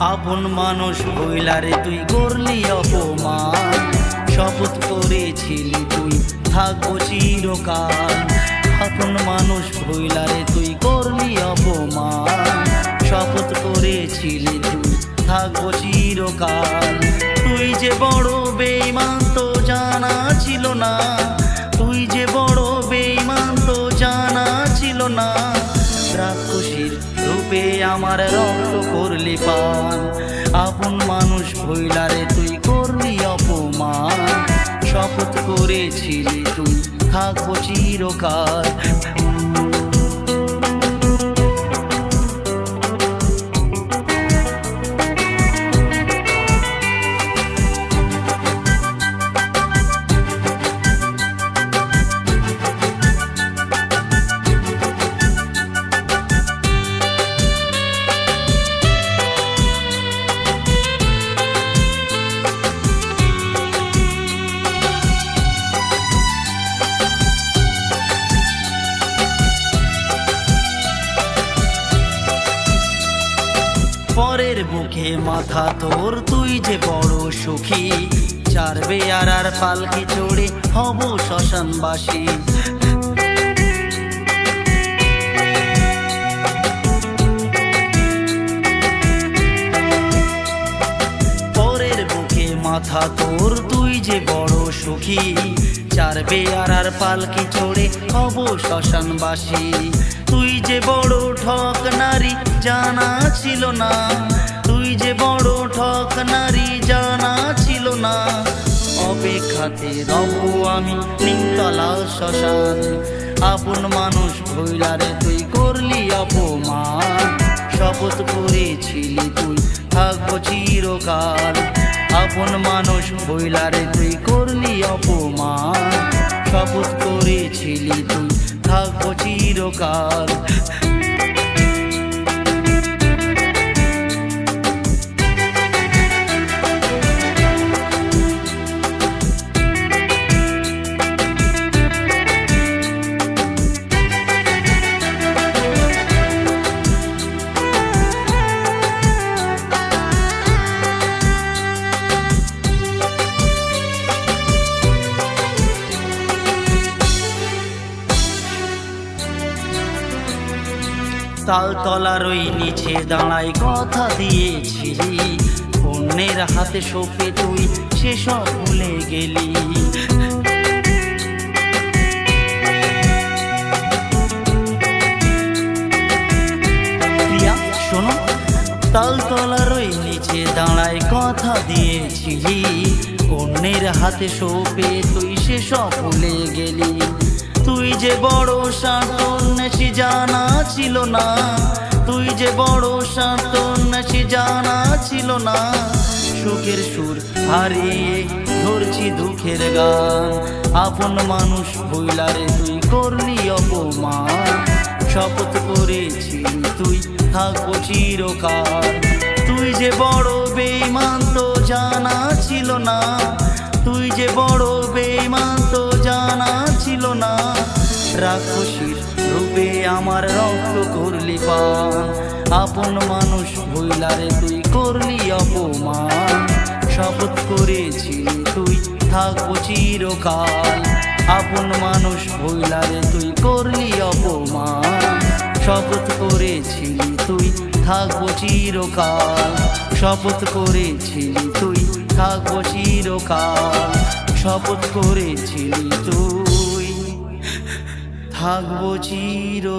আপন মানুষ হইলারে তুই করলি অপমান। শপথ করেছিলি তুই, থাকব চিরকাল। আপন মানুষ হইলারে তুই করলি অপমান। শপথ করেছিলি তুই, থাকব চিরকাল। তুই যে বড় বেইমান তো জানা ছিল না। তুই যে বড় বেইমান তো জানা ছিল না। রাক্ষসীর রূপে আমার রক্ত পান। আপন মানুষ ভৈলারে তুই করলি অপমান। শপথ করেছিলি তুই থাকব চিরকাল। মাথা তোর, তুই যে বড় সুখী। চারবে আর আর পালকি চড়ে হব শ্মশানবাসী। পরের বুকে মাথা তোর, তুই যে বড় সুখী। চারবে আর আর পালকি চড়ে হব শ্মশানবাসী। তুই যে বড় ঠক নারী, জানা ছিল না। যে বড় ঠক নারী জানা ছিল না। অপেক্ষাতে রব আমি নিমতলা শ্মশান। আপন মানুষ ভৈলারে তুই করলি অপমান। শপথ করেছিলি তুই, থাকব চিরকাল। আপন মানুষ ভৈলারে তুই করলি অপমান। শপথ করেছিলি তুই, থাকব চিরকাল। তালতলার ওই নিচে দাঁড়াই কথা দিয়েছিলি। অন্যের হাতে সোপে তুই সেসব ভুলে গেলি। শোনো তালতলার ওই নিচে দাঁড়ায় কথা দিয়েছিলি। অন্যের হাতে সোপে তুই সেসব ভুলে গেলি। তুই যে বড় সাঁতন্যাসী জানা ছিল না। তুই যে বড় সাঁতন্যাসী জানা ছিল না। সুখের সুর হারিয়ে ধরছি দুঃখের গান। আপন মানুষ বইলারে তুই করলি অপমান। শপথ করেছি তুই থাকব চিরকাল। তুই যে বড় বেইমান তো জানা ছিল না। তুই যে বড় বেইমান তো জানা ছিল না। রাক্ষসীর রূপে আমার রক্ত করলি পান। আপন মানুষ ভইলারে তুই করলি অপমান। শপথ করেছি তুই থাকব চিরকাল। আপন মানুষ ভইলারে তুই করলি অপমান। শপথ করেছিলি তুই থাকব চিরকাল। শপথ করেছিলি তুই থাকব চিরকাল। শপথ করেছিলি তুই থাকব চিরকাল।